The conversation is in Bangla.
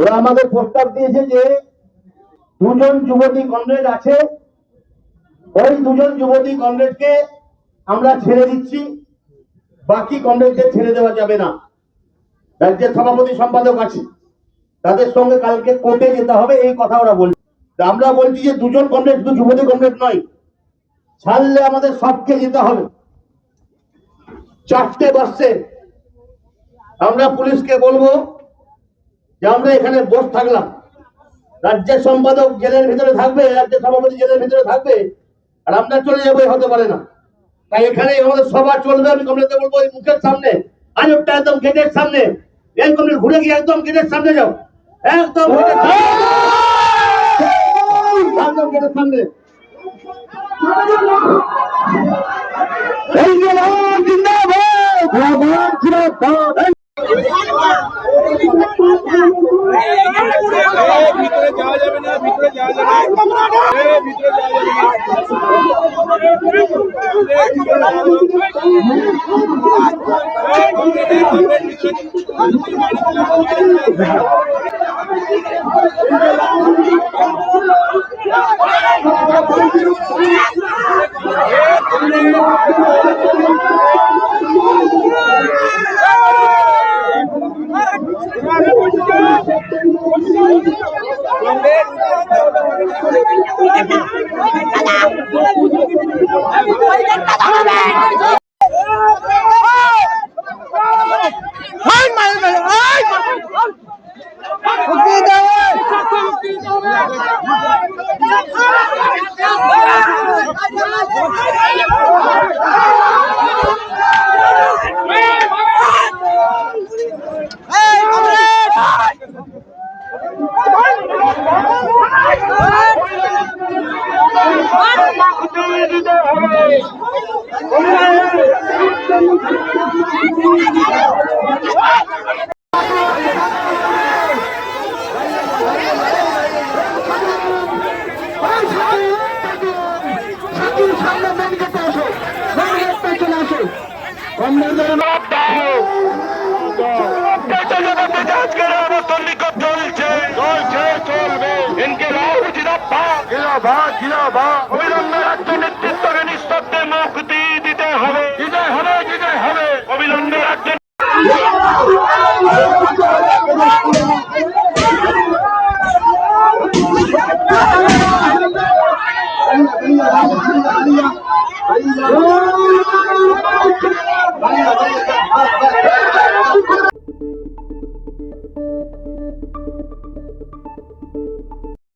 ওরা আমাদের প্রস্তাব দিয়েছে যে দুজন যুবতী কমরেড আছে। ওই দুজন যুবতী কমরেডকে আমরা ছেড়ে দিচ্ছি। বাকি কমরেডদের ছেড়ে দেওয়া যাবে না। রাজ্যের সভাপতি সম্পাদক আছে। তাদের সঙ্গে কালকে কোর্টে যেতে হবে, এই কথা ওরা বলছে। আমরা বলছি যে দুজন কমরেড শুধু যুবতী কমরেড নয়, ছাড়লে আমাদের সবকে যেতে হবে। চারটে বাসে আমরা পুলিশকে বলব যে আমরা এখানে বস থাকলাম। রাজ্যের সম্পাদক জেলের ভিতরে থাকবে, রাজ্যের সভাপতি জেলের ভিতরে থাকবে, আর আমরা চলে যাব হতে পারে না। তাই এখানে আমাদের সভা চলবে, আমি কমলেতে বলব, এই মুখের সামনে আজবটা একদম গেটের সামনে। এই কমলে ঘুরে গিয়ে একদম গেটের সামনে যাও। একদম গেটের সামনে। জিন্দাবাদ ভগবান জিন্দাবাদ এই ভিতরে যাওয়া যাবে না। ভিতরে যাওয়া যাবে না। এই ভিতরে যাওয়া যাবে না এই কমরেড, এই কমরেড, ভিতরে জিন্দাবাদ জিন্দাবাদ। অবিলম্বে রাজ্য নেতৃত্বকে নিস্তব্ধে মুক্তি